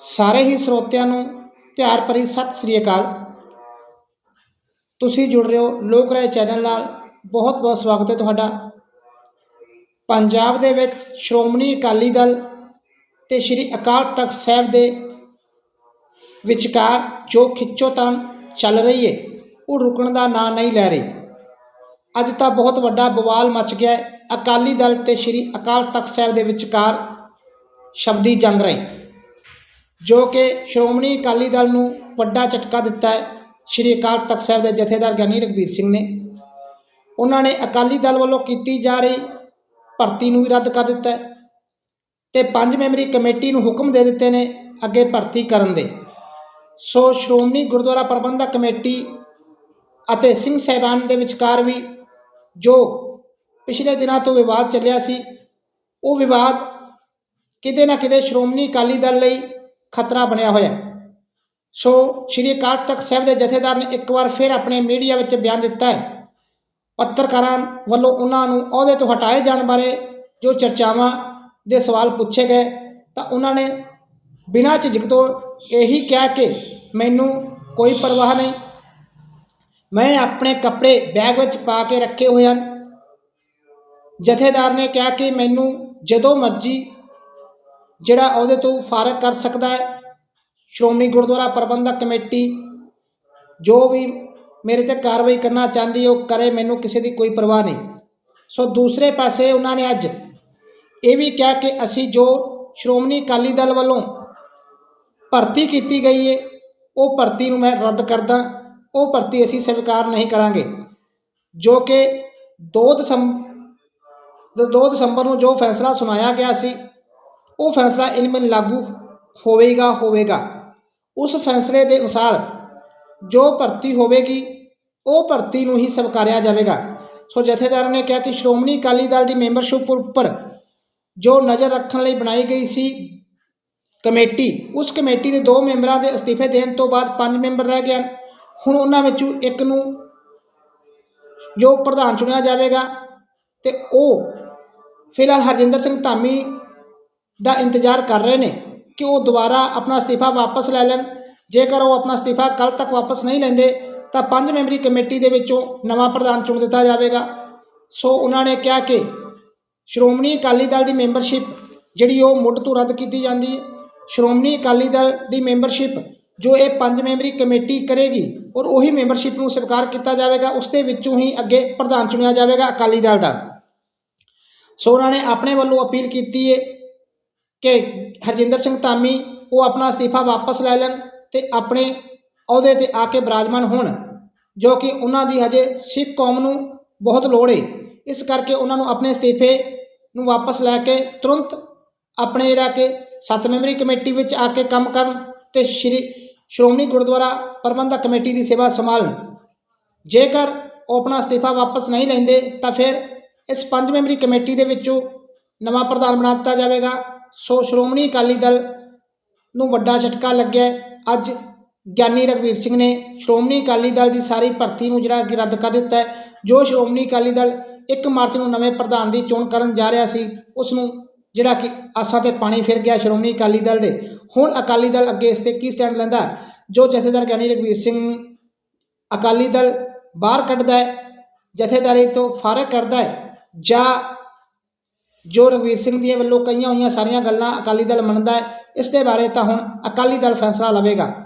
ਸਾਰੇ ਹੀ ਸਰੋਤਿਆਂ ਨੂੰ ਪਿਆਰ ਭਰੀ ਸਤਿ ਸ੍ਰੀ ਅਕਾਲ। ਤੁਸੀਂ ਜੁੜ ਰਹੇ ਹੋ ਲੋਕ ਰਾਏ ਚੈਨਲ ਨਾਲ। ਬਹੁਤ ਬਹੁਤ ਸਵਾਗਤ ਹੈ ਤੁਹਾਡਾ। ਪੰਜਾਬ ਦੇ ਵਿੱਚ ਸ਼੍ਰੋਮਣੀ ਅਕਾਲੀ ਦਲ ਤੇ ਸ੍ਰੀ ਅਕਾਲ ਤਖਤ ਸਾਹਿਬ ਦੇ ਵਿਚਕਾਰ ਜੋ ਖਿੱਚੋਤਾਣ ਚੱਲ ਰਹੀ ਹੈ, ਉਹ ਰੁਕਣ ਦਾ ਨਾਂ ਨਹੀਂ ਲੈ ਰਹੀ। ਅੱਜ ਤਾਂ ਬਹੁਤ ਵੱਡਾ ਬਵਾਲ ਮਚ ਗਿਆ ਅਕਾਲੀ ਦਲ ਤੇ ਸ੍ਰੀ ਅਕਾਲ ਤਖਤ ਸਾਹਿਬ ਦੇ ਵਿਚਕਾਰ ਸ਼ਬਦੀ ਜੰਗ ਰਹੀ। ਜੋ ਕਿ ਸ਼੍ਰੋਮਣੀ ਅਕਾਲੀ ਦਲ ਨੂੰ ਵੱਡਾ ਝਟਕਾ ਦਿੱਤਾ ਹੈ। ਸ੍ਰੀ ਅਕਾਲ ਤਖਤ ਸਾਹਿਬ ਦੇ ਜਥੇਦਾਰ ਗਿਆਨੀ ਰਘਬੀਰ ਸਿੰਘ ਨੇ। ਉਹਨਾਂ ਨੇ ਅਕਾਲੀ ਦਲ ਵੱਲੋਂ ਕੀਤੀ ਜਾ ਰਹੀ ਭਰਤੀ ਨੂੰ ਵੀ ਰੱਦ ਕਰ ਦਿੱਤਾ ਹੈ ਤੇ ਪੰਜ ਮੈਂਬਰੀ ਕਮੇਟੀ ਨੂੰ ਹੁਕਮ ਦੇ ਦਿੱਤੇ ਨੇ ਅੱਗੇ ਭਰਤੀ ਕਰਨ ਦੇ। ਸੋ ਸ਼੍ਰੋਮਣੀ ਗੁਰਦੁਆਰਾ ਪ੍ਰਬੰਧਕ ਕਮੇਟੀ ਅਤੇ ਸਿੰਘ ਸਾਹਿਬਾਨ ਦੇ ਵਿਚਕਾਰ ਵੀ ਜੋ ਪਿਛਲੇ ਦਿਨਾਂ ਤੋਂ ਵਿਵਾਦ ਚੱਲਿਆ ਸੀ, ਉਹ ਵਿਵਾਦ ਕਿਤੇ ਨਾ ਕਿਤੇ ਸ਼੍ਰੋਮਣੀ ਅਕਾਲੀ ਦਲ ਲਈ ਖਤਰਾ ਬਣਿਆ ਹੋਇਆ ਹੈ। ਸੋ ਸ਼੍ਰੀ ਅਕਾਲ ਤਖਤ ਸਾਹਿਬ ਦੇ ਜਥੇਦਾਰ ਨੇ ਇੱਕ ਵਾਰ ਫਿਰ ਆਪਣੇ ਮੀਡੀਆ ਵਿੱਚ ਬਿਆਨ ਦਿੱਤਾ ਹੈ। ਪੱਤਰਕਾਰਾਂ ਵੱਲੋਂ ਉਹਨਾਂ ਨੂੰ ਅਹੁਦੇ ਤੋਂ ਹਟਾਏ ਜਾਣ ਬਾਰੇ ਜੋ ਚਰਚਾਵਾਂ ਦੇ ਸਵਾਲ ਪੁੱਛੇ ਗਏ, ਤਾਂ ਉਹਨਾਂ ਨੇ ਬਿਨਾਂ ਝਿਜਕ ਤੋਂ ਇਹੀ ਕਿਹਾ ਕਿ ਮੈਨੂੰ ਕੋਈ ਪਰਵਾਹ ਨਹੀਂ। ਮੈਂ ਆਪਣੇ ਕੱਪੜੇ ਬੈਗ ਵਿੱਚ ਪਾ ਕੇ ਰੱਖੇ ਹੋਏ ਹਨ। ਜਥੇਦਾਰ ਨੇ ਕਿਹਾ ਕਿ ਮੈਨੂੰ ਜਦੋਂ ਮਰਜ਼ੀ ਜਿਹੜਾ ਉਹਦੇ ਤੋਂ ਫਾਰਗ ਕਰ ਸਕਦਾ ਹੈ। ਸ਼੍ਰੋਮਣੀ ਗੁਰਦੁਆਰਾ ਪ੍ਰਬੰਧਕ ਕਮੇਟੀ ਜੋ ਵੀ ਮੇਰੇ ਤੇ ਕਾਰਵਾਈ ਕਰਨਾ ਚਾਹੁੰਦੀ ਉਹ ਕਰੇ, ਮੈਨੂੰ ਕਿਸੇ ਦੀ ਕੋਈ ਪਰਵਾਹ ਨਹੀਂ। ਸੋ ਦੂਸਰੇ ਪਾਸੇ ਉਹਨਾਂ ਨੇ ਅੱਜ ਇਹ ਵੀ ਕਿਹਾ ਕਿ ਅਸੀਂ ਜੋ ਸ਼੍ਰੋਮਣੀ ਅਕਾਲੀ ਦਲ ਵੱਲੋਂ ਭਰਤੀ ਕੀਤੀ ਗਈ ਹੈ, ਉਹ ਭਰਤੀ ਨੂੰ ਮੈਂ ਰੱਦ ਕਰਦਾ, ਉਹ ਭਰਤੀ ਅਸੀਂ ਸਵੀਕਾਰ ਨਹੀਂ ਕਰਾਂਗੇ। ਜੋ ਕਿ 2 ਦਸੰਬਰ 2 ਦਸੰਬਰ ਨੂੰ ਜੋ ਫੈਸਲਾ ਸੁਣਾਇਆ ਗਿਆ ਸੀ ਉਹ ਫੈਸਲਾ ਇਨ ਲਾਗੂ ਹੋਵੇਗਾ ਹੋਵੇਗਾ। ਉਸ ਫੈਸਲੇ ਦੇ ਅਨੁਸਾਰ ਜੋ ਭਰਤੀ ਹੋਵੇਗੀ, ਉਹ ਭਰਤੀ ਨੂੰ ਹੀ ਸਵੀਕਾਰਿਆ ਜਾਵੇਗਾ। ਸੋ ਜਥੇਦਾਰ ਨੇ ਕਿਹਾ ਕਿ ਸ਼੍ਰੋਮਣੀ ਅਕਾਲੀ ਦਲ ਦੀ ਮੈਂਬਰਸ਼ਿਪ ਉੱਪਰ ਜੋ ਨਜ਼ਰ ਰੱਖਣ ਲਈ ਬਣਾਈ ਗਈ ਸੀ ਕਮੇਟੀ, ਉਸ ਕਮੇਟੀ ਦੇ ਦੋ ਮੈਂਬਰਾਂ ਦੇ ਅਸਤੀਫੇ ਦੇਣ ਤੋਂ ਬਾਅਦ ਪੰਜ ਮੈਂਬਰ ਰਹਿ ਗਏ ਹਨ। ਹੁਣ ਉਹਨਾਂ ਵਿੱਚੋਂ ਇੱਕ ਨੂੰ ਜੋ ਪ੍ਰਧਾਨ ਚੁਣਿਆ ਜਾਵੇਗਾ ਤੇ ਉਹ ਫਿਲਹਾਲ ਹਰਜਿੰਦਰ ਸਿੰਘ ਧਾਮੀ ਦਾ ਇੰਤਜ਼ਾਰ ਕਰ ਰਹੇ ਨੇ ਕਿ ਉਹ ਦੁਬਾਰਾ ਆਪਣਾ ਅਸਤੀਫਾ ਵਾਪਸ ਲੈ ਲੈਣ। ਜੇਕਰ ਉਹ ਆਪਣਾ ਅਸਤੀਫਾ ਕੱਲ ਤੱਕ ਵਾਪਸ ਨਹੀਂ ਲੈਂਦੇ, ਤਾਂ ਪੰਜ ਮੈਂਬਰੀ ਕਮੇਟੀ ਦੇ ਵਿੱਚੋਂ ਨਵਾਂ ਪ੍ਰਧਾਨ ਚੁਣ ਦਿੱਤਾ ਜਾਵੇਗਾ। ਸੋ ਉਹਨਾਂ ਨੇ ਕਿਹਾ ਕਿ ਸ਼੍ਰੋਮਣੀ ਅਕਾਲੀ ਦਲ ਦੀ ਮੈਂਬਰਸ਼ਿਪ ਜਿਹੜੀ ਉਹ ਮੁੱਢ ਤੋਂ ਰੱਦ ਕੀਤੀ ਜਾਂਦੀ ਹੈ। ਸ਼੍ਰੋਮਣੀ ਅਕਾਲੀ ਦਲ ਦੀ ਮੈਂਬਰਸ਼ਿਪ ਜੋ ਇਹ ਪੰਜ ਮੈਂਬਰੀ ਕਮੇਟੀ ਕਰੇਗੀ ਔਰ ਉਹੀ ਮੈਂਬਰਸ਼ਿਪ ਨੂੰ ਸਵੀਕਾਰ ਕੀਤਾ ਜਾਵੇਗਾ, ਉਸ ਦੇ ਵਿੱਚੋਂ ਹੀ ਅੱਗੇ ਪ੍ਰਧਾਨ ਚੁਣਿਆ ਜਾਵੇਗਾ ਅਕਾਲੀ ਦਲ ਦਾ। ਸੋ ਉਹਨਾਂ ਨੇ ਆਪਣੇ ਵੱਲੋਂ ਅਪੀਲ ਕੀਤੀ ਹੈ ਕਿ ਹਰਜਿੰਦਰ ਸਿੰਘ ਧਾਮੀ ਉਹ ਆਪਣਾ ਅਸਤੀਫਾ ਵਾਪਸ ਲੈ ਲੈਣ ਤੇ ਆਪਣੇ ਅਹੁਦੇ ਤੇ ਆ ਕੇ ਬਰਾਜਮਾਨ ਹੋਣ, ਜੋ ਕਿ ਉਹਨਾਂ ਦੀ ਹਜੇ ਸਿੱਖ ਕੌਮ ਨੂੰ ਬਹੁਤ ਲੋੜ ਏ। ਇਸ ਕਰਕੇ ਉਹਨਾਂ ਨੂੰ ਆਪਣੇ ਅਸਤੀਫੇ ਨੂੰ ਵਾਪਸ ਲੈ ਕੇ ਤੁਰੰਤ ਆਪਣੇ ਜਿਹੜਾ ਕਿ ਸੱਤ ਮੈਂਬਰੀ ਕਮੇਟੀ ਵਿੱਚ ਆ ਕੇ ਕੰਮ ਕਰਨ ਤੇ ਸ਼੍ਰੀ ਸ਼੍ਰੋਮਣੀ ਗੁਰਦੁਆਰਾ ਪ੍ਰਬੰਧਕ ਕਮੇਟੀ ਦੀ ਸੇਵਾ ਸੰਭਾਲਣ। ਜੇਕਰ ਉਹ ਆਪਣਾ ਅਸਤੀਫਾ ਵਾਪਸ ਨਹੀਂ ਲੈਂਦੇ, ਤਾਂ ਫਿਰ ਇਸ ਪੰਜ ਮੈਂਬਰੀ ਕਮੇਟੀ ਦੇ ਵਿੱਚੋਂ ਨਵਾਂ ਪ੍ਰਧਾਨ ਬਣਾ ਦਿੱਤਾ ਜਾਵੇਗਾ। ਸੋ ਸ਼੍ਰੋਮਣੀ ਅਕਾਲੀ ਦਲ ਨੂੰ ਵੱਡਾ ਝਟਕਾ ਲੱਗਿਆ। ਅੱਜ ਗਿਆਨੀ ਰਘਵੀਰ ਸਿੰਘ ਨੇ ਸ਼੍ਰੋਮਣੀ ਅਕਾਲੀ ਦਲ ਦੀ ਸਾਰੀ ਭਰਤੀ ਨੂੰ ਜਿਹੜਾ ਕਿ ਰੱਦ ਕਰ ਦਿੱਤਾ ਹੈ। ਜੋ ਸ਼੍ਰੋਮਣੀ ਅਕਾਲੀ ਦਲ 1 ਮਾਰਚ ਨੂੰ ਨਵੇਂ ਪ੍ਰਧਾਨ ਦੀ ਚੋਣ ਕਰਨ ਜਾ ਰਿਹਾ ਸੀ, ਉਸ ਨੂੰ ਜਿਹੜਾ ਕਿ ਆਸਾਂ ਤੇ ਪਾਣੀ ਫਿਰ ਗਿਆ ਸ਼੍ਰੋਮਣੀ ਅਕਾਲੀ ਦਲ ਦੇ। ਹੁਣ ਅਕਾਲੀ ਦਲ ਅੱਗੇ ਇਸ ਤੇ ਕੀ ਸਟੈਂਡ ਲੈਂਦਾ ਜੋ ਜਥੇਦਾਰ ਗਿਆਨੀ ਰਘਵੀਰ ਸਿੰਘ ਅਕਾਲੀ ਦਲ ਬਾਹਰ ਕੱਢਦਾ ਹੈ, ਜਥੇਦਾਰੀ ਤੋਂ ਫਾਰਗ ਕਰਦਾ ਹੈ ਜਾਂ ਜੋ ਰਘਵੀਰ ਸਿੰਘ ਦੀਆਂ ਵੱਲੋਂ ਕਹੀਆਂ ਹੋਈਆਂ ਸਾਰੀਆਂ ਗੱਲਾਂ ਅਕਾਲੀ ਦਲ ਮੰਨਦਾ ਹੈ, ਇਸ ਦੇ ਬਾਰੇ ਤਾਂ ਹੁਣ ਅਕਾਲੀ ਦਲ ਫੈਸਲਾ ਲਵੇਗਾ।